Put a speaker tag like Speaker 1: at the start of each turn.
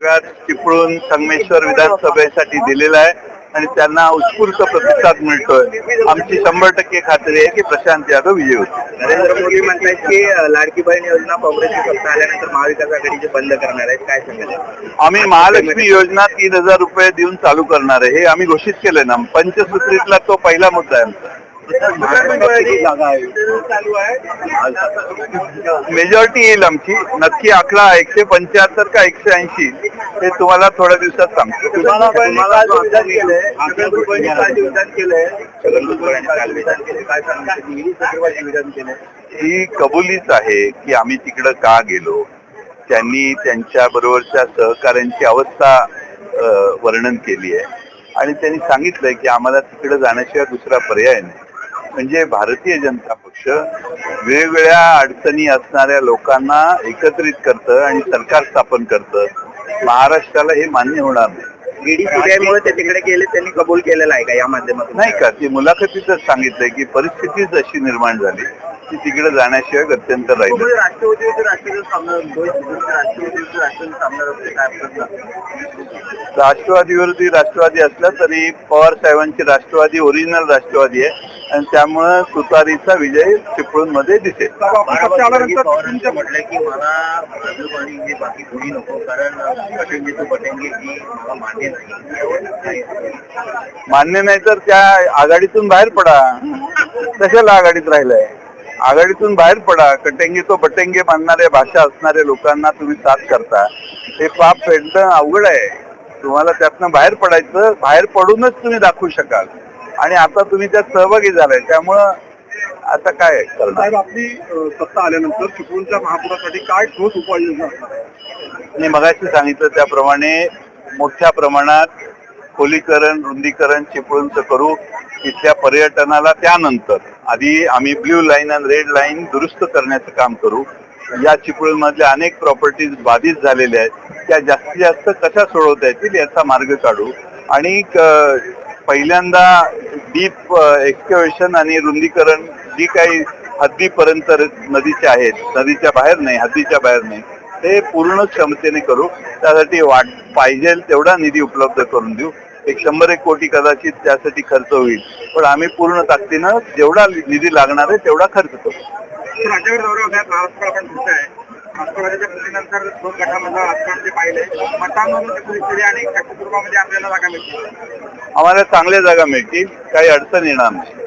Speaker 1: सगळ्यात चिपळूण संगमेश्वर विधानसभेसाठी दिलेला आहे आणि त्यांना उत्स्फूर्त प्रतिसाद मिळतोय. आमची शंभर टक्के खात्री आहे की प्रशांत यादव विजयी होते
Speaker 2: नरेंद्र मोदी म्हणतात की लाडकी बहीण योजना काँग्रेसची सत्ता आल्यानंतर महाविकास आघाडीचे बंद करणार आहेत काय सांगाल?
Speaker 1: आम्ही महालक्ष्मी योजना तीन हजार रुपये देऊन चालू करणार आहे. हे आम्ही घोषित केलंय ना. पंचसूत्रीतला तो पहिला मुद्दा आहे मेजॉरिटी येईल आमची. नक्की आकडा एकशे पंच्याहत्तर का एकशे ऐंशी हे तुम्हाला थोड्या दिवसात सांगतो. ही कबुलीच आहे की आम्ही तिकडं का गेलो. त्यांनी त्यांच्या बरोबरच्या सहकाऱ्यांची अवस्था वर्णन केली आहे. आणि त्यांनी सांगितलंय की आम्हाला तिकडे जाण्याशिवाय दुसरा पर्याय नाही. म्हणजे भारतीय जनता पक्ष वेगवेगळ्या अडचणी असणाऱ्या लोकांना एकत्रित करतं आणि सरकार स्थापन करतं. महाराष्ट्राला हे मान्य होणार नाही.
Speaker 2: ते तिकडे गेले त्यांनी कबूल केलेलं आहे का या माध्यमातून?
Speaker 1: नाही का? ते मुलाखतीतच सांगितलंय की परिस्थितीच अशी निर्माण झाली की तिकडे जाण्याशिवाय गत्यंतर राहिलं
Speaker 2: राष्ट्रवादी
Speaker 1: विरोधी राष्ट्रवादी असला तरी पवार साहेबांची राष्ट्रवादी ओरिजिनल राष्ट्रवादी आहे. आणि त्यामुळं तुतारीचा विजय चिपळूणमध्ये दिसेल
Speaker 2: म्हटलं की मला गांधी हे बाकी कोणी नको कारण पटेंगे तो पटेंगे ही मला मान्य नाही.
Speaker 1: मान्य नाही तर त्या आघाडीतून बाहेर पडा. कशाला आघाडीत राहिलाय? आघाडीतून बाहेर पडा. कटेंगे तो बटेंगे मानणाऱ्या भाषा असणाऱ्या लोकांना तुम्ही साथ करता. हे पाप फेडणं अवघड आहे. तुम्हाला त्यातनं बाहेर पडायचं बाहेर पडूनच तुम्ही दाखवू शकाल. आणि आता तुम्ही त्यात सहभागी झालाय त्यामुळं आता काय करणार?
Speaker 3: साहेब आपली सत्ता आल्यानंतर चिपळूणच्या महापुरासाठी काय ठोस उपाययोजना
Speaker 1: मी मगाशी सांगितलं त्याप्रमाणे मोठ्या प्रमाणात खोलीकरण रुंदीकरण चिपळूणचं करू इथल्या पर्यटनाला त्यानंतर. आधी आम्ही ब्ल्यू लाईन आणि रेड लाईन दुरुस्त करण्याचं काम करू. या चिपळूण मधल्या अनेक प्रॉपर्टीज बाधित झालेल्या आहेत. त्या जास्तीत जास्त कशा सोडवता येतील याचा मार्ग काढू. आणि पहिल्यांदा डीप एक्सकवेशन आणि रुंदीकरण जी काही हद्दीपर्यंत नदीच्या आहेत नदीच्या बाहेर नाही हद्दीच्या बाहेर नाही ते पूर्ण क्षमतेने करू. त्यासाठी वाट पाहिजे तेवढा निधी उपलब्ध करून देऊ. एक शंभर एक कोटी कदाचित त्यासाठी खर्च होईल. पण आम्ही पूर्ण ताकदीनं जेवढा निधी लागणार आहे तेवढा खर्च करू.
Speaker 2: राज्यावर दौरा राष्ट्रवादीच्या फुटीनंतर दोन गटामध्ये राजकारण जे पाहिले मतांमध्ये परिस्थिती आणि काटकुटुंबामध्ये आपल्याला जागा मिळतील.
Speaker 1: आम्हाला चांगल्या जागा मिळतील. काही अडचण येणार नाही.